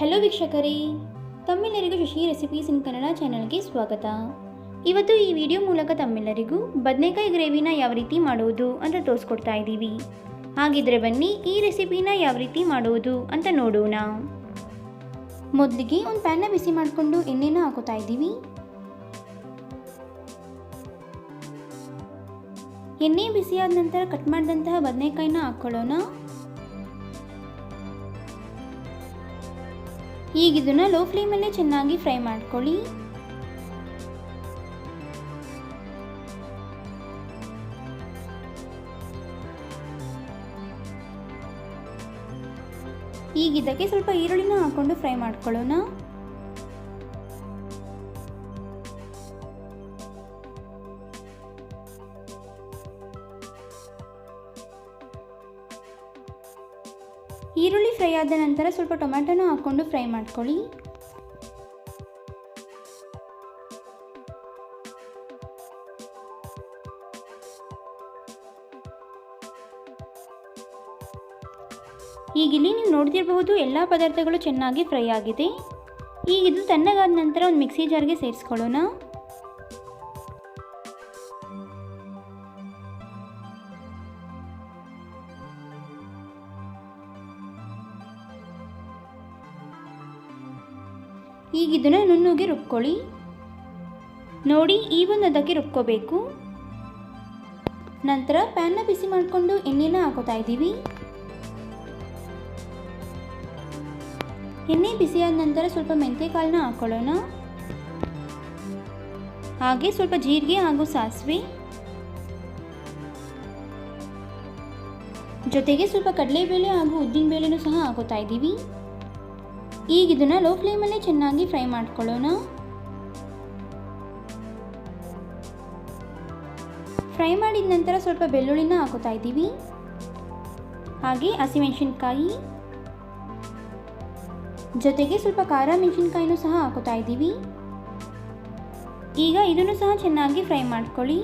Hello ವೀಕ್ಷಕರೇ, ತಮ್ಮೆಲ್ಲರಿಗೂ Shashi recipes ಇನ್ ಕನ್ನಡ ಚಾನಲ್ಗೆ ಸ್ವಾಗತ. ಇವತ್ತು ಈ ವಿಡಿಯೋ ಮೂಲಕ ತಮ್ಮೆಲ್ಲರಿಗೂ ಬದನೆಕಾಯಿ ಗ್ರೇವಿನ ಯಾವ ರೀತಿ ಮಾಡುವುದು ಅಂತ ತೋರಿಸ್ಕೊಡ್ತಾ ಇದ್ದೀವಿ. ಹಾಗಿದ್ರೆ ಬನ್ನಿ ಈ ರೆಸಿಪಿನ ಯಾವ ರೀತಿ ಮಾಡುವುದು ಅಂತ ನೋಡೋಣ. ಮೊದಲಿಗೆ ಒಂದು ಪ್ಯಾನ್ನ ಬಿಸಿ ಮಾಡಿಕೊಂಡು ಎಣ್ಣೆನ ಹಾಕೋತಾ ಇದ್ದೀವಿ. ಎಣ್ಣೆ ಬಿಸಿಯಾದ ನಂತರ ಕಟ್ ಮಾಡಿದಂತಹ ಬದನೆಕಾಯಿನ ಹಾಕ್ಕೊಳ್ಳೋಣ ಈಗ ಇದನ್ನು ಲೋ ಫ್ಲೇಮಲ್ಲೇ ಚೆನ್ನಾಗಿ ಫ್ರೈ ಮಾಡ್ಕೊಳ್ಳಿ. ಈಗ ಇದಕ್ಕೆ ಸ್ವಲ್ಪ ಈರುಳ್ಳಿನ ಹಾಕ್ಕೊಂಡು ಫ್ರೈ ಮಾಡ್ಕೊಳ್ಳೋಣ. ಈರುಳ್ಳಿ ಫ್ರೈ ಆದ ನಂತರ ಸ್ವಲ್ಪ ಟೊಮ್ಯಾಟೊನ ಹಾಕ್ಕೊಂಡು ಫ್ರೈ ಮಾಡ್ಕೊಳ್ಳಿ. ಈಗಿಲ್ಲಿ ನೀವು ನೋಡ್ತಿರಬಹುದು ಎಲ್ಲ ಪದಾರ್ಥಗಳು ಚೆನ್ನಾಗಿ ಫ್ರೈ ಆಗಿದೆ. ಈಗ ಇದು ತಣ್ಣಗಾದ ನಂತರ ಒಂದು ಮಿಕ್ಸಿ ಜಾರ್ಗೆ ಸೇರಿಸ್ಕೊಳ್ಳೋಣ. ಈಗ ನುಣ್ಣುಗೆ ರುಬ್ಕೊಳ್ಳಿ. ನೋಡಿ, ಈ ಒಂದು ಅದಕ್ಕೆ ರುಬ್ಕೋಬೇಕು. ನಂತರ ಪ್ಯಾನ್ನ ಬಿಸಿ ಮಾಡಿಕೊಂಡು ಎಣ್ಣೆನ ಹಾಕೋತಾ ಇದ್ದೀವಿ. ಎಣ್ಣೆ ಬಿಸಿಯಾದ ನಂತರ ಸ್ವಲ್ಪ ಮೆಂತ್ಯ ಕಾಳನ್ನ ಹಾಕೊಳ್ಳೋಣ. ಹಾಗೆ ಸ್ವಲ್ಪ ಜೀರಿಗೆ ಹಾಗೂ ಸಾಸಿವೆ. ಜೊತೆಗೆ ಸ್ವಲ್ಪ ಕಡಲೆಬೇಳೆ ಹಾಗೂ ಉದ್ದಿನಬೇಳೆನೂ ಸಹ ಹಾಕೋತಾ ಇದ್ದೀವಿ. ಈಗ ಇದನ್ನು ಲೋ ಫ್ಲೇಮಲ್ಲೇ ಚೆನ್ನಾಗಿ ಫ್ರೈ ಮಾಡ್ಕೊಳ್ಳೋಣ. ಫ್ರೈ ಮಾಡಿದ ನಂತರ ಸ್ವಲ್ಪ ಬೆಳ್ಳುಳ್ಳಿನ ಹಾಕೋತಾ ಇದ್ದೀವಿ. ಹಾಗೆ ಹಸಿಮೆಣಸಿನ್ಕಾಯಿ. ಜೊತೆಗೆ ಸ್ವಲ್ಪ ಖಾರ ಮೆಣಸಿನ್ಕಾಯಿನೂ ಸಹ ಹಾಕೋತಾ ಇದ್ದೀವಿ. ಈಗ ಇದನ್ನು ಸಹ ಚೆನ್ನಾಗಿ ಫ್ರೈ ಮಾಡ್ಕೊಳ್ಳಿ.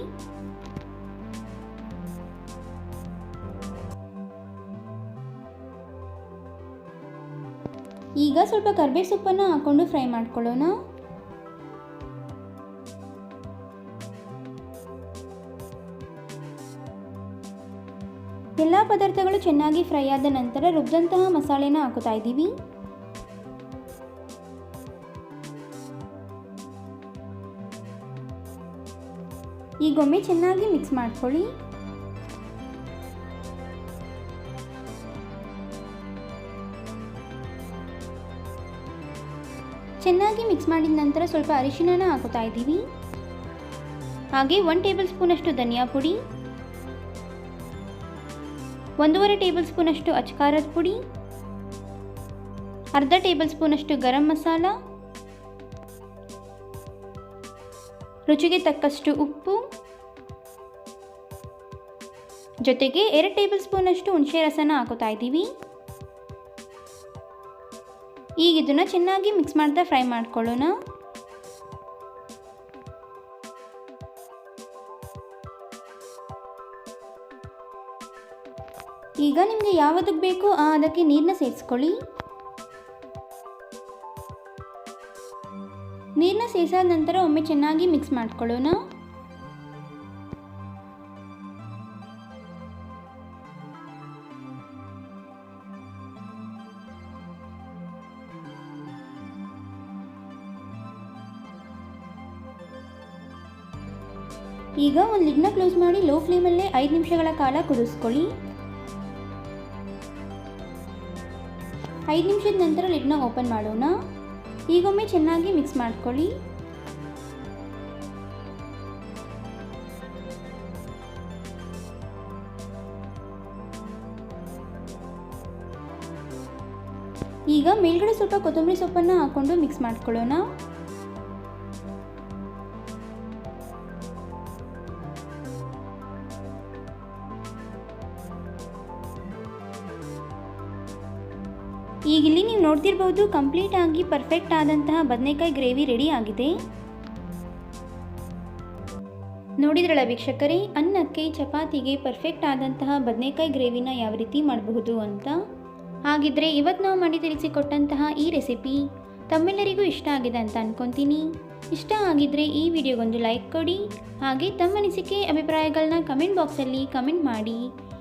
ಈಗ ಸ್ವಲ್ಪ ಕರ್ಬೇ ಸೊಪ್ಪನ್ನು ಹಾಕೊಂಡು ಫ್ರೈ ಮಾಡ್ಕೊಳ್ಳೋಣ. ಎಲ್ಲ ಪದಾರ್ಥಗಳು ಚೆನ್ನಾಗಿ ಫ್ರೈ ಆದ ನಂತರ ರುಬ್ಬಿದಂತಹ ಮಸಾಲೆನ ಹಾಕೋತಾ ಇದ್ದೀವಿ. ಈಗೊಮ್ಮೆ ಚೆನ್ನಾಗಿ ಮಿಕ್ಸ್ ಮಾಡ್ಕೊಳ್ಳಿ. ಚೆನ್ನಾಗಿ ಮಿಕ್ಸ್ ಮಾಡಿದ ನಂತರ ಸ್ವಲ್ಪ ಅರಿಶಿಣನ ಹಾಕೋತಾ ಇದ್ದೀವಿ. ಹಾಗೆ ಒನ್ ಟೇಬಲ್ ಸ್ಪೂನಷ್ಟು ಧನಿಯಾ ಪುಡಿ, ಒಂದೂವರೆ ಟೇಬಲ್ ಸ್ಪೂನಷ್ಟು ಅಚ್ಕಾರದ ಪುಡಿ, ಅರ್ಧ ಟೇಬಲ್ ಸ್ಪೂನಷ್ಟು ಗರಂ ಮಸಾಲ, ರುಚಿಗೆ ತಕ್ಕಷ್ಟು ಉಪ್ಪು, ಜೊತೆಗೆ ಎರಡು ಟೇಬಲ್ ಸ್ಪೂನಷ್ಟು ಹುಣಸೆ ರಸನ ಹಾಕೋತಾ ಇದ್ದೀವಿ. ಈಗ ಇದನ್ನು ಚೆನ್ನಾಗಿ ಮಿಕ್ಸ್ ಮಾಡ್ತಾ ಫ್ರೈ ಮಾಡ್ಕೊಳ್ಳೋಣ. ಈಗ ನಿಮಗೆ ಯಾವುದಕ್ಕೆ ಬೇಕೋ? ಅದಕ್ಕೆ ನೀರನ್ನ ಸೇರಿಸ್ಕೊಳ್ಳಿ. ನೀರನ್ನ ಸೇರಿಸಾದ ನಂತರ ಒಮ್ಮೆ ಚೆನ್ನಾಗಿ ಮಿಕ್ಸ್ ಮಾಡ್ಕೊಳ್ಳೋಣ. ಈಗ ಒಂದು ಲಿಡ್ನ ಕ್ಲೋಸ್ ಮಾಡಿ ಲೋ ಫ್ಲೇಮಲ್ಲೇ ಐದು ನಿಮಿಷಗಳ ಕಾಲ ಕುದಿಸ್ಕೊಳ್ಳಿ. ಐದು ನಿಮಿಷದ ನಂತರ ಲಿಡ್ನ ಓಪನ್ ಮಾಡೋಣ. ಈಗೊಮ್ಮೆ ಚೆನ್ನಾಗಿ ಮಿಕ್ಸ್ ಮಾಡ್ಕೊಳ್ಳಿ. ಈಗ ಮೇಲ್ಗಡೆ ಸ್ವಲ್ಪ ಕೊತ್ತಂಬರಿ ಸೊಪ್ಪನ್ನು ಹಾಕ್ಕೊಂಡು ಮಿಕ್ಸ್ ಮಾಡ್ಕೊಳ್ಳೋಣ. ಈಗಿಲ್ಲಿ ನೀವು ನೋಡ್ತಿರ್ಬೋದು ಕಂಪ್ಲೀಟ್ ಆಗಿ ಪರ್ಫೆಕ್ಟ್ ಆದಂತಹ ಬದನೆಕಾಯಿ ಗ್ರೇವಿ ರೆಡಿ ಆಗಿದೆ. ನೋಡಿದ್ರಲ್ಲ ವೀಕ್ಷಕರೇ, ಅನ್ನಕ್ಕೆ, ಚಪಾತಿಗೆ ಪರ್ಫೆಕ್ಟ್ ಆದಂತಹ ಬದನೆಕಾಯಿ ಗ್ರೇವಿನ ಯಾವ ರೀತಿ ಮಾಡಬಹುದು ಅಂತ? ಹಾಗಿದ್ರೆ ಇವತ್ತು ನಾವು ಮಾಡಿ ತಿಳಿಸಿಕೊಟ್ಟಂತಹ ಈ ರೆಸಿಪಿ ತಮ್ಮೆಲ್ಲರಿಗೂ ಇಷ್ಟ ಆಗಿದೆ ಅಂತ ಅನ್ಕೊಂತೀನಿ. ಇಷ್ಟ ಆಗಿದ್ರೆ ಈ ವಿಡಿಯೋಗೊಂದು ಲೈಕ್ ಕೊಡಿ. ಹಾಗೆ ತಮ್ಮ ಅನಿಸಿಕೆ ಅಭಿಪ್ರಾಯಗಳನ್ನ ಕಮೆಂಟ್ ಬಾಕ್ಸಲ್ಲಿ ಕಮೆಂಟ್ ಮಾಡಿ.